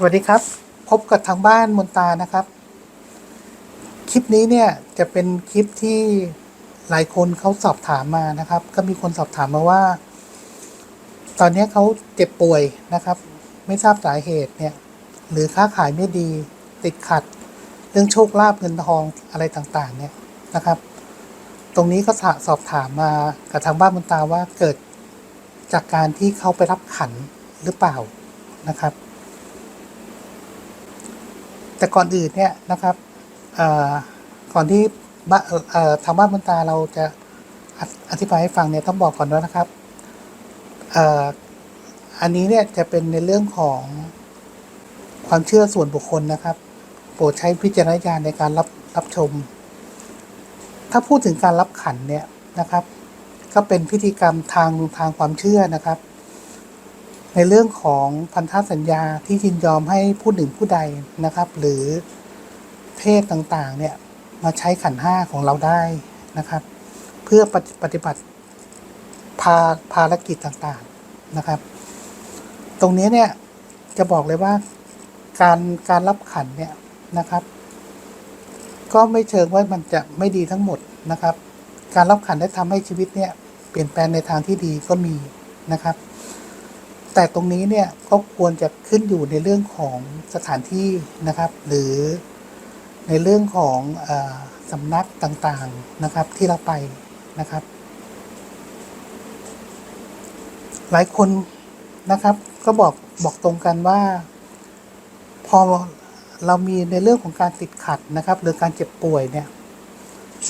สวัสดีครับ พบกับทางบ้านมนตานะครับ คลิปนี้เนี่ยจะเป็นคลิปที่หลายคนเขาสอบถามมานะครับ ก็มีคนสอบถามมาว่า ตอนนี้เขาเจ็บป่วยนะครับ ไม่ทราบสาเหตุเนี่ย หรือค้าขายไม่ดีติดขัด เรื่องโชคลาภเงินทองอะไรต่างๆ เนี่ยนะครับ ตรงนี้ก็สอบถามมากับทางบ้านมนตาว่าเกิดจากการที่เขาไปรับขันหรือเปล่านะครับ แต่ก่อนอื่นเนี่ยนะครับเอ่อก่อนที่บ้าทางบ้านบนตาเราจะอธิบายให้ฟังเนี่ยต้องบอกก่อนว่านะครับอันนี้เนี่ยจะเป็นในเรื่องของความเชื่อส่วนบุคคลนะครับ โปรดใช้พิจารณญาณในการรับรับชม ถ้าพูดถึงการรับขันเนี่ยนะครับ ก็เป็นพิธีกรรมทางทางความเชื่อนะครับ ในเรื่องของพันธสัญญาที่ยินยอมให้ผู้หนึ่งผู้ใดนะครับ หรือเพศต่างๆเนี่ยมาใช้ขันห้าของเราได้นะครับ เพื่อปฏิปฏิบัติภาภารกิจต่างๆนะครับ ตรงนี้เนี่ยจะบอกเลยว่าการการรับขันเนี่ยนะครับ ก็ไม่เชิงว่ามันจะไม่ดีทั้งหมดนะครับ การรับขันได้ทำให้ชีวิตเนี่ยเปลี่ยนแปลงในทางที่ดีก็มีนะครับ แต่ตรงนี้เนี่ยก็ควรจะขึ้นอยู่ในเรื่องของสถานที่นะครับ หรือในเรื่องของอสำนักต่างๆนะครับที่เราไปนะครับ หลายคนนะครับก็บอกบอกตรงกันว่า พอเรามีในเรื่องของการติดขัดนะครับ หรือการเจ็บป่วยเนี่ย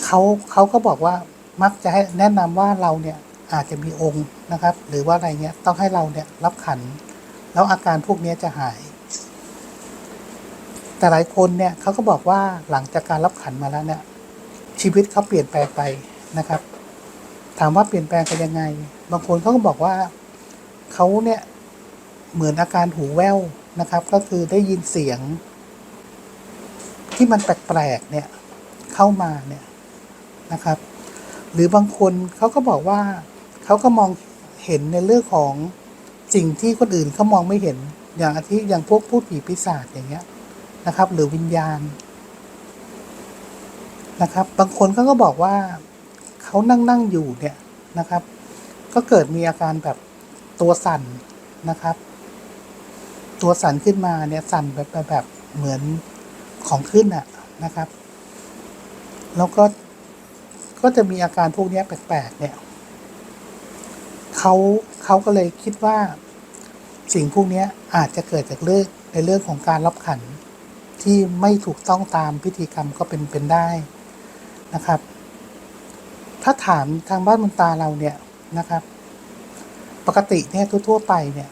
เขาเขาก็บอกว่ามักจะให้แนะนำว่าเราเนี่ย อาจจะมีองค์นะครับ หรือว่าอะไรเงี้ยต้องให้เราเนี่ยรับขัน แล้วอาการพวกนี้จะหาย แต่หลายคนเนี่ยเขาก็บอกว่าหลังจากการรับขันมาแล้วเนี่ยชีวิตเขาเปลี่ยนแปลงไปนะครับ ถามว่าเปลี่ยนแปลงไปยังไง บางคนเขาก็บอกว่าเขาเนี่ยเหมือนอาการหูแว่วนะครับ ก็คือได้ยินเสียง ที่มันแปลกๆเนี่ยเข้ามาเนี่ยนะครับ หรือบางคนเขาก็บอกว่า เขาก็มองเห็นในเรื่องของสิ่งที่คนอื่นเขามองไม่เห็นอย่างอาทิอย่างพวกพูดผีปีศาจอย่างเงี้ยนะครับ หรือวิญญาณนะครับ บางคนเขาก็บอกว่าเขานั่งนั่งอยู่เนี่ยนะครับ ก็เกิดมีอาการแบบตัวสั่นนะครับ ตัวสั่นขึ้นมาเนี่ยสั่นแบบแบบแบบเหมือนของขึ้นอะนะครับ แล้วก็ก็จะมีอาการพวกนี้แปลกๆเนี่ย เขาเขาก็เลยคิดว่า สิ่งพวกนี้อาจจะเกิดจากเรื่องในเรื่องของการรับขันที่ไม่ถูกต้องตามพิธีกรรมก็เป็นเป็นได้นะครับ ถ้าถามทางบ้านมนตาเราเนี่ยนะครับ ปกติเนี่ยทั่วๆไปเนี่ย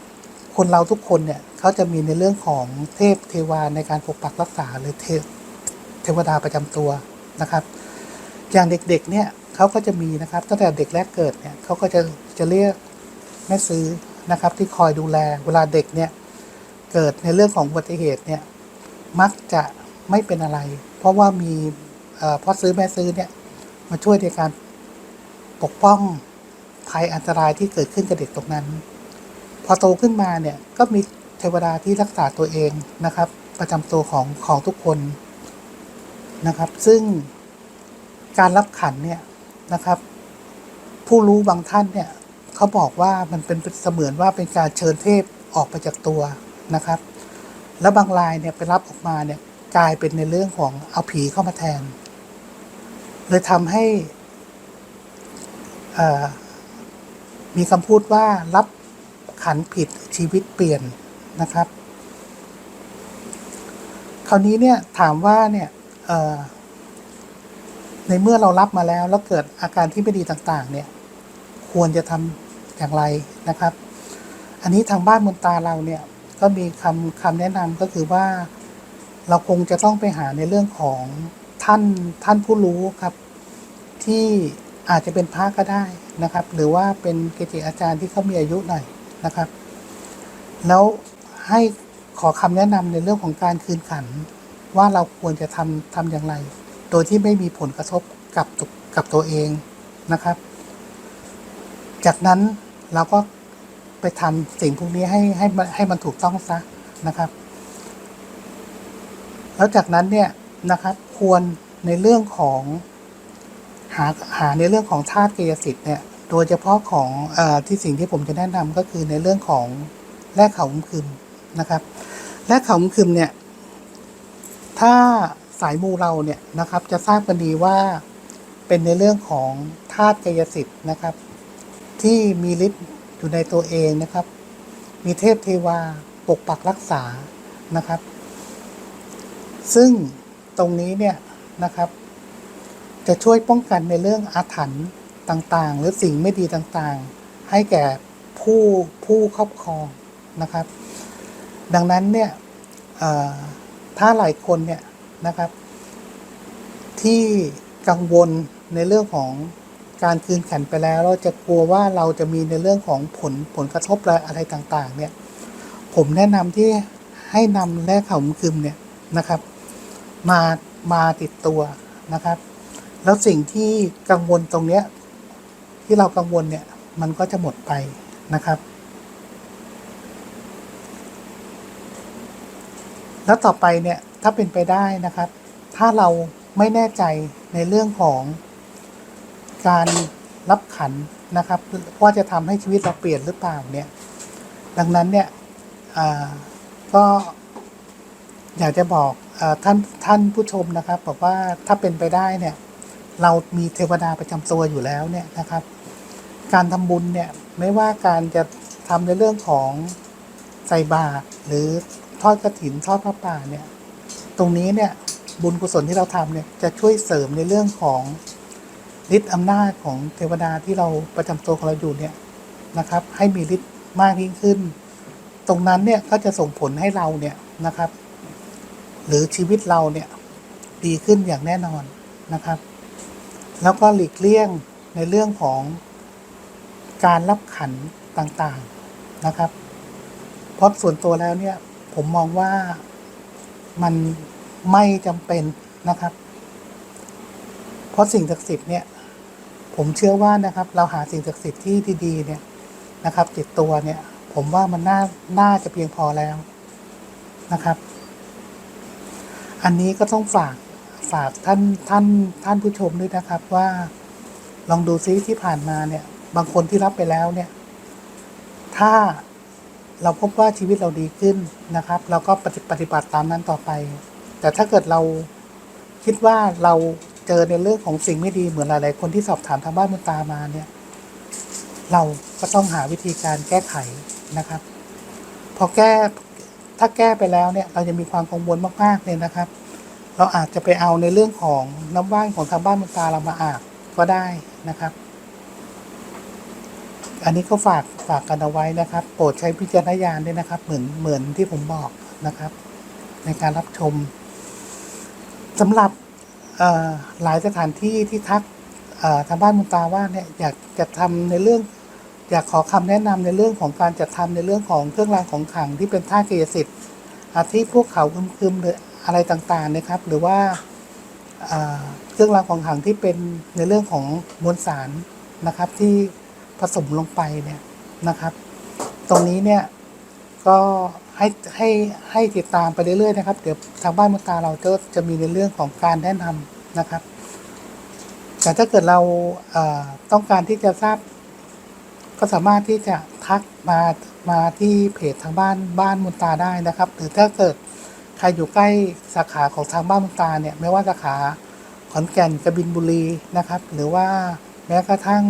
คนเราทุกคนเนี่ยเขาจะมีในเรื่องของเทพเทวาในการปกปักรักษาหรือเทพเทวดาประจำตัวนะครับ อย่างเด็กๆเนี่ย เขาก็จะมีนะครับ ตั้งแต่เด็กแรกเกิดเนี่ยเขาก็จะจะเรียกแม่ซื้อนะครับ ที่คอยดูแลเวลาเด็กเนี่ยเกิดในเรื่องของอุบัติเหตุเนี่ยมักจะไม่เป็นอะไร เพราะว่ามีเอ่อพ่อซื้อแม่ซื้อเนี่ยมาช่วยในการปกป้องภัยอันตรายที่เกิดขึ้นกับเด็กตรงนั้น พอโตขึ้นมาเนี่ยก็มีเทวดาที่รักษาตัวเองนะครับ ประจำตัวของของทุกคนนะครับ ซึ่งการรับขันเนี่ย นะครับ ผู้รู้บางท่านเนี่ยเขาบอกว่ามันเป็นเสมือนว่าเป็นการเชิญเทพออกไปจากตัวนะครับ แล้วบางรายเนี่ยไปรับออกมาเนี่ยกลายเป็นในเรื่องของเอาผีเข้ามาแทนเลยทำให้มีคำพูดว่ารับขันผิดชีวิตเปลี่ยนนะครับ คราวนี้เนี่ยถามว่าเนี่ยเในเมื่อเรารับมาแล้วแล้วเกิดอาการที่ไม่ดีต่างๆ เนี่ย ควรจะทำอย่างไรนะครับ อันนี้ทางบ้านมุนตาเราเนี่ยก็มีคำคำแนะนำก็คือว่าเราคงจะต้องไปหาในเรื่องของท่านท่านผู้รู้ครับ ที่อาจจะเป็นพระก็ได้นะครับ หรือว่าเป็นเกจิอาจารย์ที่เขามีอายุหน่อยนะครับ แล้วให้ขอคำแนะนำในเรื่องของการคืนขันว่าเราควรจะทำทำอย่างไร โดยที่ไม่มีผลกระทบกับตัวกับตัวเองนะครับ จากนั้นเราก็ไปทำสิ่งพวกนี้ให้ให้มันให้มันถูกต้องซะนะครับ แล้วจากนั้นเนี่ยนะครับควรในเรื่องของหาหาในเรื่องของธาตุกายสิทธิ์เนี่ยโดยเฉพาะของอที่สิ่งที่ผมจะแนะนำก็คือในเรื่องของแร่เขาคึมนะครับแร่เขาคึมเนี่ย ถ้า สายมูเราเนี่ยนะครับ จะทราบกันดีว่าเป็นในเรื่องของธาตุกายสิทธิ์นะครับ ที่มีฤทธิ์อยู่ในตัวเองนะครับ มีเทพเทวาปกปักรักษานะครับ ซึ่งตรงนี้เนี่ยนะครับ จะช่วยป้องกันในเรื่องอาถรรพ์ต่างๆ หรือสิ่งไม่ดีต่างๆ ให้แก่ผู้ผู้ครอบครองนะครับ ดังนั้นเนี่ยถ้าหลายคนเนี่ย นะครับ ที่กังวลในเรื่องของการคืนขันไปแล้ว เราจะกลัวว่าเราจะมีในเรื่องของผลผลกระทบอะไรต่างๆ เนี่ย ผมแนะนำที่ให้นำแร่ขาคึมเนี่ยนะครับ มามาติดตัวนะครับ แล้วสิ่งที่กังวลตรงเนี้ยที่เรากังวลเนี่ยมันก็จะหมดไปนะครับ แล้วต่อไปเนี่ย ถ้าเป็นไปได้นะครับ ถ้าเราไม่แน่ใจในเรื่องของการรับขันนะครับว่าจะทำให้ชีวิตเราเปลี่ยนหรือเปล่าเนี่ย ดังนั้นเนี่ยก็อยากจะบอกอท่านท่านผู้ชมนะครับ บอกว่าถ้าเป็นไปได้เนี่ย เรามีเทวดาประจำตัวอยู่แล้วเนี่ยนะครับ การทำบุญเนี่ยไม่ว่าการจะทำในเรื่องของใส่บาตรหรือทอดกระถินทอดพระป่าเนี่ย ตรงนี้เนี่ยบุญกุศลที่เราทำเนี่ยจะช่วยเสริมในเรื่องของฤทธิ์อำนาจของเทวดาที่เราประจำตัวของเราอยู่เนี่ยนะครับ ให้มีฤทธิ์มากยิ่งขึ้น ตรงนั้นเนี่ยก็จะส่งผลให้เราเนี่ยนะครับ หรือชีวิตเราเนี่ยดีขึ้นอย่างแน่นอนนะครับ แล้วก็หลีกเลี่ยงในเรื่องของการรับขันต่างๆนะครับ เพราะส่วนตัวแล้วเนี่ยผมมองว่า มันไม่จำเป็นนะครับ เพราะสิ่งศักดิ์สิทธิ์เนี่ย ผมเชื่อว่านะครับ เราหาสิ่งศักดิ์สิทธิ์ที่ดีๆ เนี่ยนะครับ ติดตัวเนี่ย ผมว่ามันน่าน่าจะเพียงพอแล้วนะครับ อันนี้ก็ต้องฝากฝากท่านท่านท่านผู้ชมด้วยนะครับว่าลองดูซิที่ผ่านมาเนี่ย บางคนที่รับไปแล้วเนี่ย ถ้า เราพบว่าชีวิตเราดีขึ้นนะครับ เราก็ปฏิปฏิบัติตามนั้นต่อไป แต่ถ้าเกิดเราคิดว่าเราเจอในเรื่องของสิ่งไม่ดีเหมือนหลาย ๆ คนที่สอบถามทางบ้านมุตามาเนี่ย เราก็ต้องหาวิธีการแก้ไขนะครับ พอแก้ถ้าแก้ไปแล้วเนี่ย เราจะมีความกังวลมาก ๆ เลยนะครับ เราอาจจะไปเอาในเรื่องของน้ำว่านของทางบ้านมุตาเรามาอาบก็ได้นะครับ อันนี้ก็ฝากฝากกันเอาไว้นะครับ โปรดใช้พิจารณญาณด้วยนะครับ เหมือนเหมือนที่ผมบอกนะครับ ในการรับชมสำหรับหลายสถานที่ที่ทักทางบ้านมุนตาว่าเนี่ยอยากจะทำในเรื่อง อยากขอคำแนะนำในเรื่องของการจัดทำในเรื่องของเครื่องรางของขลังที่เป็นท่าเกยสิทธิ์อาทิพวกเขาคึมๆหรืออะไรต่างๆนะครับ หรือว่าเอ่อเครื่องรางของขลังที่เป็นในเรื่องของมวลสารนะครับที่ ผสมลงไปเนี่ยนะครับ ตรงนี้เนี่ยก็ให้ให้ให้ติดตามไปเรื่อยๆนะครับ เดี๋ยวทางบ้านมุนตาเราก็จะมีในเรื่องของการแนะนำนะครับ แต่ถ้าเกิดเราเต้องการที่จะทราบ ก็สามารถที่จะทักมามาที่เพจทางบ้านบ้านมุนตาได้นะครับ หรือถ้าเกิดใครอยู่ใกล้สาขาของทางบ้านมุนตาเนี่ยไม่ว่าสาขาขอนแก่นกระบินบุรีนะครับ หรือว่าแม้กระทั่ง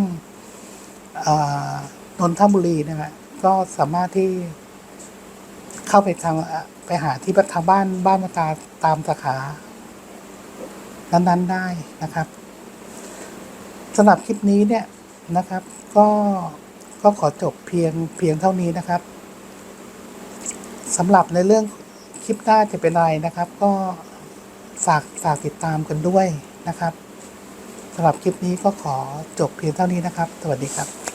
นนทบุรีนะครับก็สามารถที่เข้าไปทางไปหาที่ทางบ้านบ้านมุนตาตามสาขา นั้นๆได้นะครับสำหรับคลิปนี้เนี่ยนะครับ ก็ก็ขอจบเพียงเพียงเท่านี้นะครับสำหรับในเรื่องคลิปหน้าจะเป็นอะไรนะครับ ก็ฝากฝากติดตามกันด้วยนะครับสำหรับคลิปนี้ก็ขอจบเพียงเท่านี้นะครับ สวัสดีครับ